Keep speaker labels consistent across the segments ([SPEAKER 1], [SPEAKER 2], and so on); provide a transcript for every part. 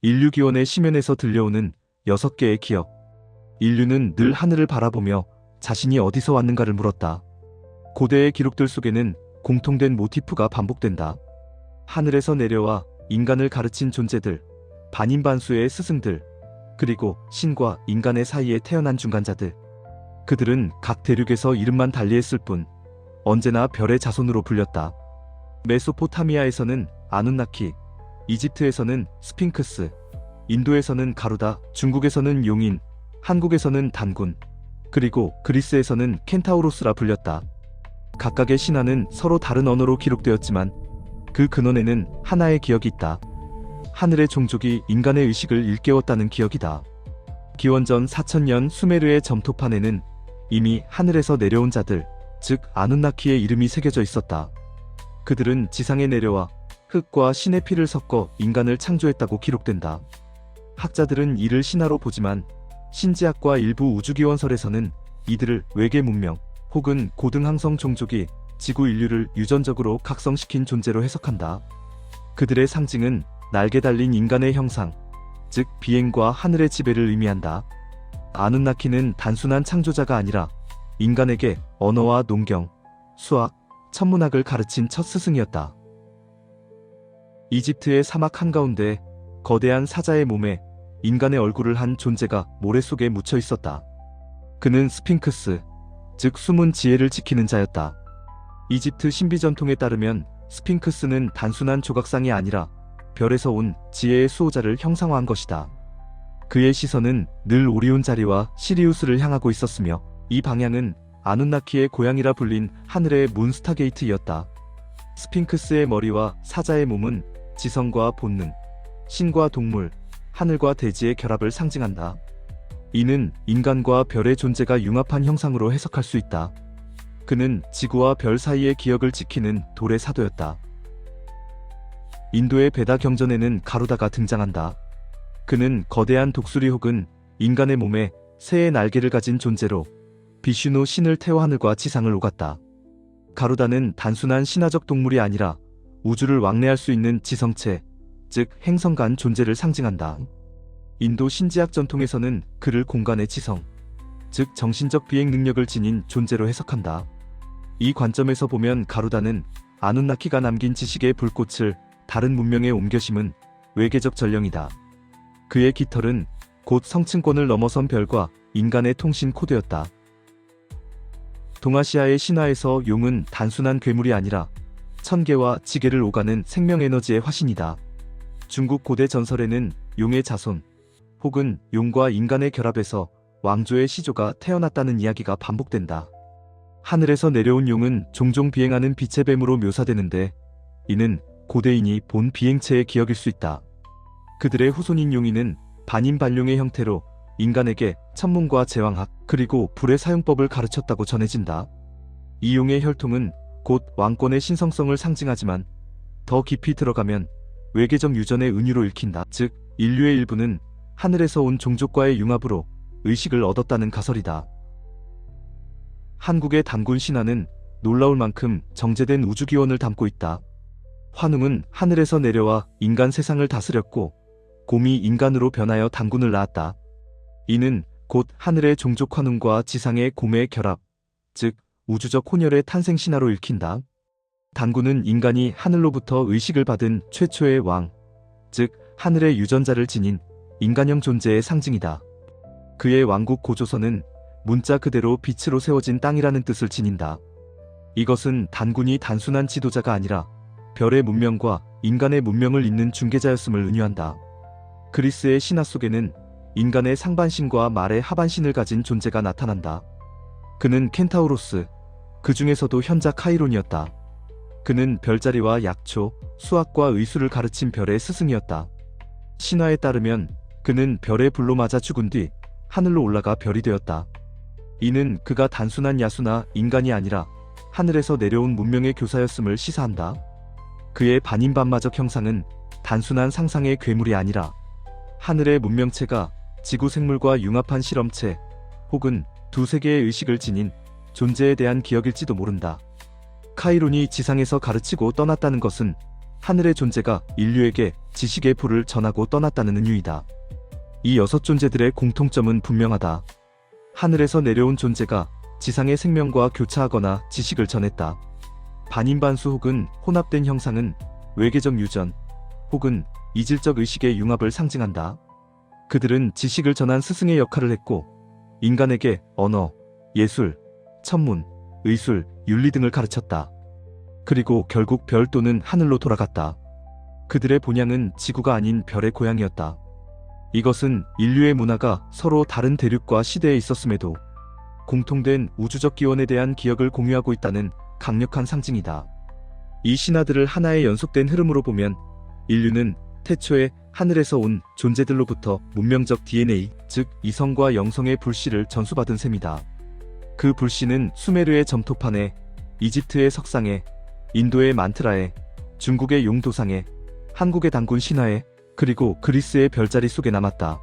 [SPEAKER 1] 인류 기원의 시면에서 들려오는 여섯 개의 기억. 인류는 늘 하늘을 바라보며 자신이 어디서 왔는가를 물었다. 고대의 기록들 속에는 공통된 모티프가 반복된다. 하늘에서 내려와 인간을 가르친 존재들, 반인반수의 스승들, 그리고 신과 인간의 사이에 태어난 중간자들. 그들은 각 대륙에서 이름만 달리했을 뿐 언제나 별의 자손으로 불렸다. 메소포타미아에서는 아눈나키, 이집트에서는 스핑크스, 인도에서는 가루다, 중국에서는 용인, 한국에서는 단군, 그리고 그리스에서는 켄타우로스라 불렸다. 각각의 신화는 서로 다른 언어로 기록되었지만 그 근원에는 하나의 기억이 있다. 하늘의 종족이 인간의 의식을 일깨웠다는 기억이다. 기원전 4000년 수메르의 점토판에는 이미 하늘에서 내려온 자들, 즉 아눈나키의 이름이 새겨져 있었다. 그들은 지상에 내려와 흙과 신의 피를 섞어 인간을 창조했다고 기록된다. 학자들은 이를 신화로 보지만 신지학과 일부 우주기원설에서는 이들을 외계 문명 혹은 고등항성 종족이 지구 인류를 유전적으로 각성시킨 존재로 해석한다. 그들의 상징은 날개 달린 인간의 형상, 즉 비행과 하늘의 지배를 의미한다. 아눈나키는 단순한 창조자가 아니라 인간에게 언어와 농경, 수학, 천문학을 가르친 첫 스승이었다. 이집트의 사막 한가운데 거대한 사자의 몸에 인간의 얼굴을 한 존재가 모래 속에 묻혀 있었다. 그는 스핑크스, 즉 숨은 지혜를 지키는 자였다. 이집트 신비 전통에 따르면 스핑크스는 단순한 조각상이 아니라 별에서 온 지혜의 수호자를 형상화한 것이다. 그의 시선은 늘 오리온 자리와 시리우스를 향하고 있었으며 이 방향은 아눈나키의 고향이라 불린 하늘의 문스타게이트였다. 스핑크스의 머리와 사자의 몸은 지성과 본능, 신과 동물, 하늘과 대지의 결합을 상징한다. 이는 인간과 별의 존재가 융합한 형상으로 해석할 수 있다. 그는 지구와 별 사이의 기억을 지키는 돌의 사도였다. 인도의 베다 경전에는 가루다가 등장한다. 그는 거대한 독수리 혹은 인간의 몸에 새의 날개를 가진 존재로 비슈누 신을 태워 하늘과 지상을 오갔다. 가루다는 단순한 신화적 동물이 아니라 우주를 왕래할 수 있는 지성체, 즉 행성 간 존재를 상징한다. 인도 신지학 전통에서는 그를 공간의 지성, 즉 정신적 비행 능력을 지닌 존재로 해석한다. 이 관점에서 보면 가루다는 아눈나키가 남긴 지식의 불꽃을 다른 문명에 옮겨 심은 외계적 전령이다. 그의 깃털은 곧 성층권을 넘어선 별과 인간의 통신 코드였다. 동아시아의 신화에서 용은 단순한 괴물이 아니라 천개와 지게를 오가는 생명 에너지의 화신이다. 중국 고대 전설에는 용의 자손, 혹은 용과 인간의 결합에서 왕조의 시조가 태어났다는 이야기가 반복된다. 하늘에서 내려온 용은 종종 비행하는 빛의 뱀으로 묘사되는데 이는 고대인이 본 비행체의 기억일 수 있다. 그들의 후손인 용인은 반인반룡의 형태로 인간에게 천문과 제왕학 그리고 불의 사용법을 가르쳤다고 전해진다. 이 용의 혈통은 곧 왕권의 신성성을 상징하지만 더 깊이 들어가면 외계적 유전의 은유로 읽힌다. 즉 인류의 일부는 하늘에서 온 종족과의 융합으로 의식을 얻었다는 가설이다. 한국의 단군 신화는 놀라울 만큼 정제된 우주 기원을 담고 있다. 환웅은 하늘에서 내려와 인간 세상을 다스렸고 곰이 인간으로 변하여 단군을 낳았다. 이는 곧 하늘의 종족 환웅과 지상의 곰의 결합, 즉 우주적 혼혈의 탄생 신화로 읽힌다. 단군은 인간이 하늘로부터 의식을 받은 최초의 왕, 즉 하늘의 유전자를 지닌 인간형 존재의 상징이다. 그의 왕국 고조선은 문자 그대로 빛으로 세워진 땅이라는 뜻을 지닌다. 이것은 단군이 단순한 지도자가 아니라 별의 문명과 인간의 문명을 잇는 중개자였음을 은유한다. 그리스의 신화 속에는 인간의 상반신과 말의 하반신을 가진 존재가 나타난다. 그는 켄타우로스, 그 중에서도 현자 카이론이었다. 그는 별자리와 약초, 수학과 의수를 가르친 별의 스승이었다. 신화에 따르면 그는 별의 불로 맞아 죽은 뒤 하늘로 올라가 별이 되었다. 이는 그가 단순한 야수나 인간이 아니라 하늘에서 내려온 문명의 교사였음을 시사한다. 그의 반인반마적 형상은 단순한 상상의 괴물이 아니라 하늘의 문명체가 지구 생물과 융합한 실험체 혹은 두 세계의 의식을 지닌 존재에 대한 기억일지도 모른다. 카이론이 지상에서 가르치고 떠났다는 것은 하늘의 존재가 인류에게 지식의 불을 전하고 떠났다는 의미이다. 이 여섯 존재들의 공통점은 분명하다. 하늘에서 내려온 존재가 지상의 생명과 교차하거나 지식을 전했다. 반인반수 혹은 혼합된 형상은 외계적 유전 혹은 이질적 의식의 융합을 상징한다. 그들은 지식을 전한 스승의 역할을 했고 인간에게 언어, 예술, 천문, 의술, 윤리 등을 가르쳤다. 그리고 결국 별 또는 하늘로 돌아갔다. 그들의 본향은 지구가 아닌 별의 고향이었다. 이것은 인류의 문화가 서로 다른 대륙과 시대에 있었음에도 공통된 우주적 기원에 대한 기억을 공유하고 있다는 강력한 상징이다. 이 신화들을 하나의 연속된 흐름으로 보면 인류는 태초에 하늘에서 온 존재들로부터 문명적 DNA, 즉 이성과 영성의 불씨를 전수받은 셈이다. 그 불씨는 수메르의 점토판에, 이집트의 석상에, 인도의 만트라에, 중국의 용도상에, 한국의 단군 신화에, 그리고 그리스의 별자리 속에 남았다.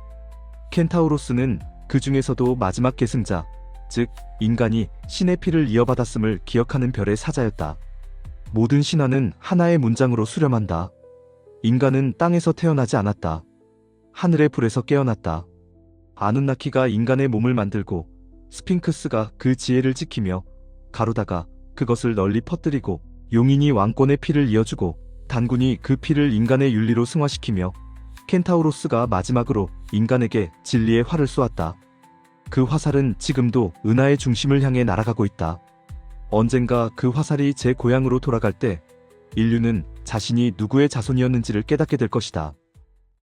[SPEAKER 1] 켄타우로스는 그 중에서도 마지막 계승자, 즉 인간이 신의 피를 이어받았음을 기억하는 별의 사자였다. 모든 신화는 하나의 문장으로 수렴한다. 인간은 땅에서 태어나지 않았다. 하늘의 불에서 깨어났다. 아눈나키가 인간의 몸을 만들고 스핑크스가 그 지혜를 지키며 가루다가 그것을 널리 퍼뜨리고 용인이 왕권의 피를 이어주고 단군이 그 피를 인간의 윤리로 승화시키며 켄타우로스가 마지막으로 인간에게 진리의 활을 쏘았다. 그 화살은 지금도 은하의 중심을 향해 날아가고 있다. 언젠가 그 화살이 제 고향으로 돌아갈 때 인류는 자신이 누구의 자손이었는지를 깨닫게 될 것이다.